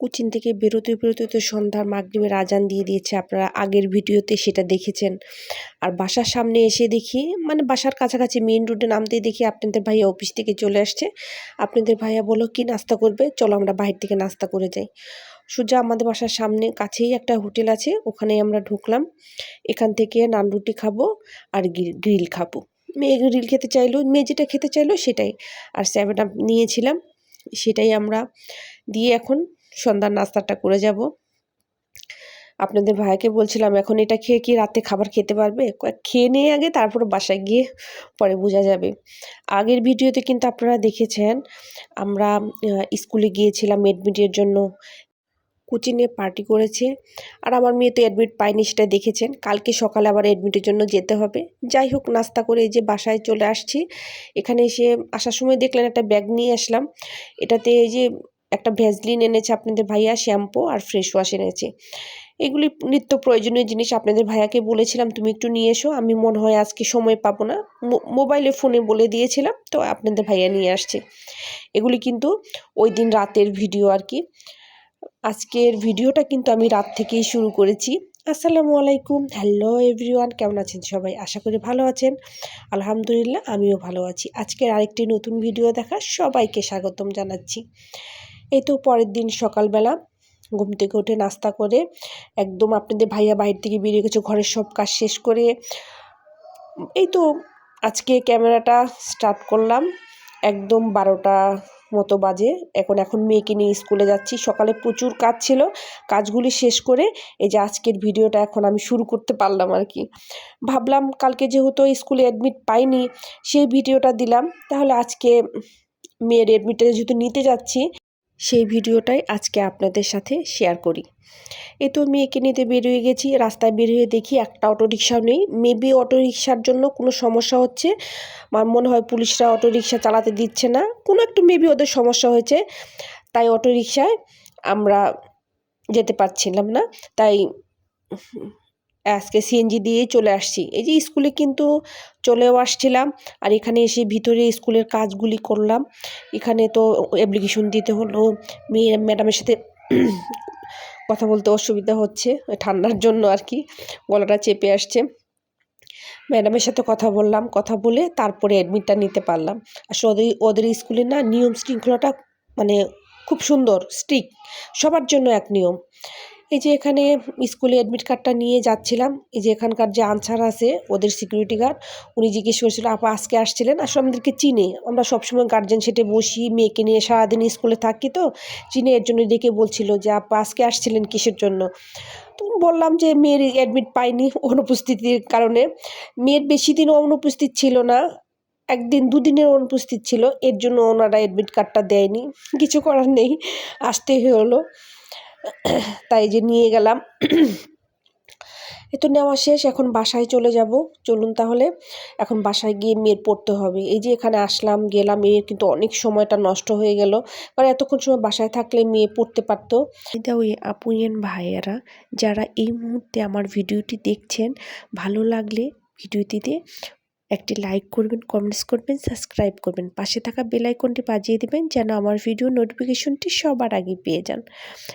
কোচিন থেকে বেরোতে বেরোতে তো সন্ধ্যার মাগরিবের আজান দিয়ে দিয়েছে, আপনারা আগের ভিডিওতে সেটা দেখেছেন। আর বাসার সামনে এসে দেখি মানে বাসার কাছাকাছি মেন রোডে নামতেই দেখি আপনাদের ভাইয়া অফিস থেকে চলে আসছে। আপনাদের ভাইয়া বলো কি নাস্তা করবে? চলো আমরা বাইরে থেকে নাস্তা করে যাই। সোজা আমাদের বাসার সামনে কাছেই একটা হোটেল আছে, ওখানে আমরা ঢুকলাম। এখান থেকে নান রুটি খাব আর গ্রিল খাব। মেয়ে গ্রিল খেতে চাইলো, মেয়ে যেটা খেতে চাইলো সেটাই। আর সেভেন আপ নিয়েছিলাম, সেটাই আমরা দিয়ে এখন সন্ধ্যার নাস্তাটা করে যাব। আপনাদের ভাইকে বলছিলাম, এখন এটা খেয়ে কি রাতে খাবার খেতে পারবে? খেয়ে নিয়ে আগে তারপর বাসায় গিয়ে পরে বোঝা যাবে। আগের ভিডিওতে কিন্তু আপনারা দেখেছেন, আমরা স্কুলে গিয়েছিলাম এডমিটের জন্য। কোচিংয়ে পার্টি করেছে। আর আমার মেয়ে তো অ্যাডমিট পায়নি সেটা দেখেছেন। কালকে সকালে আবার অ্যাডমিটের জন্য যেতে হবে। যাই হোক, নাস্তা করে এই যে বাসায় চলে আসছি। এখানে এসে আসার সময় দেখলেন একটা ব্যাগ নিয়ে আসলাম। এটাতে এই যে একটা ভ্যাজলিন এনেছে আপনাদের ভাইয়া শ্যাম্পু আর ফ্রেশ ওয়াশ এনেছে। এগুলি নিত্য প্রয়োজনীয় জিনিস আপনাদের ভাইয়াকে বলেছিলাম, তুমি একটু নিয়ে এসো, আমি মনে হয় আজকে সময় পাবো না। মোবাইলে ফোনে বলে দিয়েছিলাম, তো আপনাদের ভাইয়া নিয়ে আসছে। এগুলি কিন্তু ওই দিন রাতের ভিডিও আর কি। আজকের ভিডিওটা কিন্তু আমি রাত থেকেই শুরু করেছি। আসসালামু আলাইকুম। হ্যালো এভরিওয়ান কেমন আছেন সবাই? আশা করি ভালো আছেন। আলহামদুলিল্লাহ, আমিও ভালো আছি। আজকের আরেকটি নতুন ভিডিও দেখা সবাইকে স্বাগতম জানাচ্ছি। এই তো পরের দিন সকালবেলা ঘুম থেকে উঠে নাস্তা করে একদম আপনাদের ভাইয়া বাইরে থেকে বেরিয়ে গেছে, ঘরের সব কাজ শেষ করে। এই তো আজকে ক্যামেরাটা স্টার্ট করলাম, একদম বারোটা মতো বাজে। এখন এখন মেয়েকে নিয়ে স্কুলে যাচ্ছি। সকালে প্রচুর কাজ ছিল, কাজগুলি শেষ করে এই যে আজকের ভিডিওটা এখন আমি শুরু করতে পারলাম আর কি। ভাবলাম কালকে যেহেতু স্কুলে অ্যাডমিট পাইনি, সেই ভিডিওটা দিলাম। তাহলে আজকে মেয়ের অ্যাডমিটটা যেহেতু নিতে যাচ্ছি সেই ভিডিওটাই আজকে আপনাদের সাথে শেয়ার করি। এ তো মেয়েকে নিতে বেরিয়ে গেছি, রাস্তায় বের হয়ে দেখি একটা অটো রিক্সাও নেই। মেবি অটো রিক্সার জন্য কোনো সমস্যা হচ্ছে। আমার মনে হয় পুলিশরা অটো রিক্সা চালাতে দিচ্ছে না। কোনো একটু মেবি ওদের সমস্যা হয়েছে। তাই অটো রিক্সায় আমরা যেতে পারছিলাম না। তাই আজকে সিএনজি দিয়েই চলে আসছি। এই যে স্কুলে কিন্তু চলেও আসছিলাম আর এখানে এসে ভিতরে স্কুলের কাজগুলি করলাম। এখানে তো অ্যাপ্লিকেশন দিতে হলো, মেয়ে ম্যাডামের সাথে কথা বলতে অসুবিধা হচ্ছে, ঠান্ডার জন্য আর কি গলাটা চেপে আসছে। ম্যাডামের সাথে কথা বললাম, কথা বলে তারপরে অ্যাডমিটটা নিতে পারলাম। আসলে ওদের ওদের স্কুলে না নিয়ম শৃঙ্খলাটা মানে খুব সুন্দর স্ট্রিক সবার জন্য এক নিয়ম। এই যে এখানে স্কুলে অ্যাডমিট কার্ডটা নিয়ে যাচ্ছিলাম, এই যে এখানকার যে আনসার আছে, ওদের সিকিউরিটি গার্ড উনি জিজ্ঞেস করেছিল, আপা, আজকে আসছিলেন? আসলে আমাদেরকে চিনে। আমরা সবসময় গার্জেন সেটে বসি, মেয়েকে নিয়ে সারাদিন স্কুলে থাকি তো, চিনে এর জন্য ডেকে বলছিল যে, আপা, আজকে আসছিলেন কিসের জন্য? তো বললাম যে, মেয়ের অ্যাডমিট পাইনি অনুপস্থিতির কারণে। মেয়ের বেশি দিন অনুপস্থিত ছিল না, একদিন, দুদিনের অনুপস্থিত ছিল, এর জন্য ওনারা অ্যাডমিট কার্ডটা দেয়নি। কিছু করার নেই, আসতেই হলো। তাই যে নিয়ে গেলাম। এ তো নেওয়া শেষ, এখন বাসায় চলে যাব। চলুন তাহলে, এখন বাসায় গিয়ে মেয়ের পড়তে হবে। এই যে এখানে আসলাম, গেলাম, মেয়ের কিন্তু অনেক সময়টা নষ্ট হয়ে গেল। কারণ এতক্ষণ সময় বাসায় থাকলে মেয়ে পড়তে পারত। পারতো ওই আপুয়েন ভাইয়েরা, যারা এই মুহূর্তে আমার ভিডিওটি দেখছেন, ভালো লাগলে ভিডিওটিতে একটি লাইক করবেন কমেন্টস করবেন সাবস্ক্রাইব করবেন। পাশে থাকা বেল আইকনটি বাজিয়ে দেবেন যেন আমার ভিডিও নোটিফিকেশনটি সবার আগে পেয়ে যান।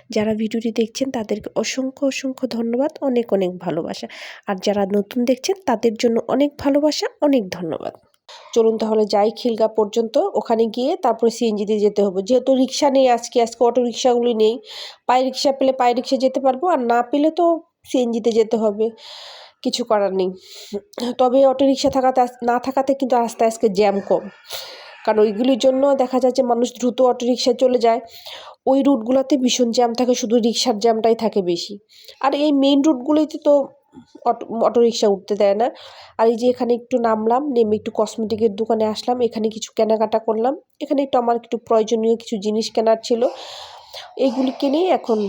যারা ভিডিওটি দেখছেন, তাদেরকে অসংখ্য অসংখ্য ধন্যবাদ, অনেক অনেক ভালোবাসা। আর যারা নতুন দেখছেন, তাদের জন্য অনেক ভালোবাসা, অনেক ধন্যবাদ। চলুন তাহলে যাই খিলগা পর্যন্ত। ওখানে গিয়ে তারপরে সিএনজি দিয়ে যেতে হবে। যেহেতু রিক্সা নেই আজকে আজকে অটো রিক্সাগুলি নেই। পায়ে রিক্সা পেলে পায়ে রিক্সা যেতে পারব, আর না পেলে তো সিএনজিতে যেতে হবে। কিছু করার নেই। তবে অটোরিকশা থাকাতে না থাকাতে কিন্তু আস্তে আস্তে জ্যাম কম। কারণ ওইগুলির জন্য দেখা যায় যে মানুষ দ্রুত অটোরিকশায় চলে যায়। ওই রুটগুলোতে ভীষণ জ্যাম থাকে, শুধু রিক্সার জ্যামটাই থাকে বেশি। আর এই মেন রুটগুলোতে তো অটো, অটোরিকশা উঠতে দেয় না। আর এই যে এখানে একটু নামলাম, নেমে একটু কসমেটিকের দোকানে আসলাম, এখানে কিছু কেনাকাটা করলাম। এখানে একটু আমার একটু প্রয়োজনীয় কিছু জিনিস কেনার ছিল। এইগুলি কিনে এখন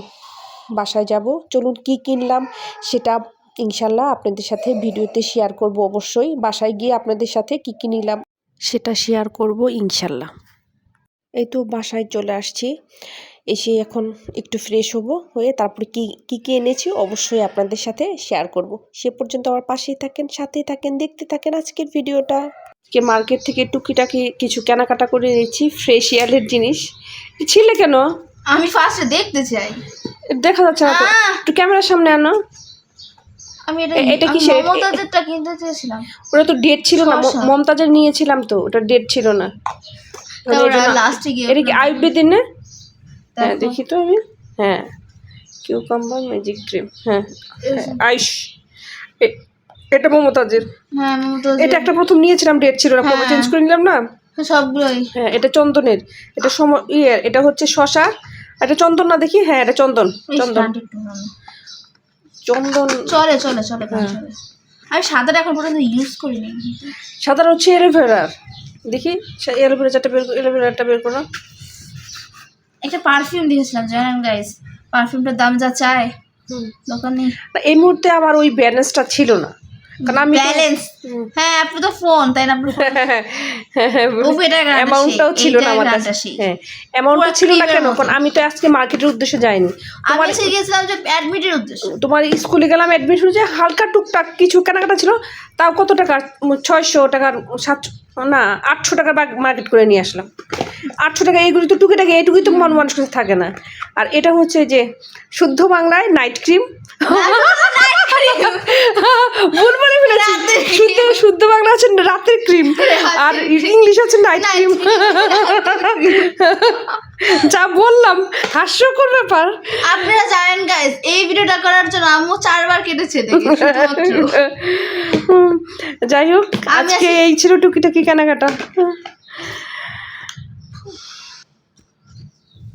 বাসায় যাব। চলুন কি কিনলাম সেটা ইনশাল্লাহ আপনাদের সাথে ভিডিওতে শেয়ার করব অবশ্যই। বাসায় গিয়ে আপনাদের সাথে কী কী নিলাম? সেটা শেয়ার করব ইনশাল্লাহ। এই তো বাসায় চলে আসছি। এসে এখন একটু ফ্রেশ হব হয়ে তারপরে কি কী কী এনেছি অবশ্যই আপনাদের সাথে শেয়ার করব। সে পর্যন্ত আমার পাশেই থাকেন সাথেই থাকেন দেখতে থাকেন আজকের ভিডিওটা। কে মার্কেট থেকে টুকিটাকি কিছু কেনাকাটা করে নিয়েছি ফ্রেশ ইয়ারের জিনিস। ছিলে কেন? আমি ফার্স্টে দেখতে চাই। দেখা যাচ্ছে না তো। একটু ক্যামেরার সামনে আনো। আমি এটা আমি মমতাজেরটা কিনতে চেয়েছিলাম। ওটা তো ডেট ছিল না মমতাজের নিয়েছিলাম তো ওটা ডেট ছিল না। লাস্টে গিয়ে এটা কি আয়ুর্বেদিক না? হ্যাঁ দেখি। তো আমি। হ্যাঁ। কিউকাম্বার ম্যাজিক ক্রিম হ্যাঁ হ্যাঁ, আয়ুষ। এটা মমতাজের। হ্যাঁ মমতাজ এটা একটা প্রথম নিয়েছিলাম ডেট ছিল না পরে হ্যাঁ। চেঞ্জ করে নিলাম না? সবগুলোই। হ্যাঁ এটা চন্দনের। এটা সম ইয়ে এটা হচ্ছে শশা এটা চন্দন না দেখি? হ্যাঁ এটা চন্দন। চন্দন। চন্দন চলে চলে চলে হ্যাঁ। চলে আমি সাদাটা এখন পর্যন্ত ইউজ করিনি। সাধারণ হচ্ছে এলোভেরার দেখি এলোভেরা চারটা বের এলোভেরাটা বের করো। একটা পারফিউম দিয়েছিলাম জানেন গাইস পারফিউমটার দাম যা চায়। দোকানে। এই মুহূর্তে আমার ওই ব্যালেন্সটা ছিল না। কারণ আমি ব্যালেন্স হ্যাঁ আপনি তো ফোন তাই না আপনি ও এটা গ্রান্ড অ্যামাউন্টটাও ছিল না আমার কাছে। হ্যাঁ অ্যামাউন্টটা ছিল না কেন? কারণ আমি তো আজকে মার্কেটের উদ্দেশ্যে যাইনি। তোমার এসে গিয়েছিলাম যে অ্যাডমিটের উদ্দেশ্যে। তোমার স্কুলে গেলাম অ্যাডমিশন যে হালকা টুকটাক কিছু কেনাকাটা ছিল তাও কত টাকা? ছয়শো টাকার সাতশো না আটশো টাকার মার্কেট করে নিয়ে আসলাম। আটশো টাকা এইগুলি তো টুকিটাকি এইটুকুই তো মন মানুষ কাছে থাকে না। আর এটা হচ্ছে যে শুদ্ধ বাংলায় নাইট ক্রিম ভুল বলে ফেলেছি রাতের শুদ্ধ বাংলা আছে রাতের ক্রিম আর ইংলিশ আছে নাইট ক্রিম যা বললাম হাস্যকর ব্যাপার। আপনারা জানেন গাইস এই ভিডিওটা করার জন্য আম্মু চারবার কেটেছে যাই হোক আজকে- এই ছিল টুকিটাকি কেনাকাটা।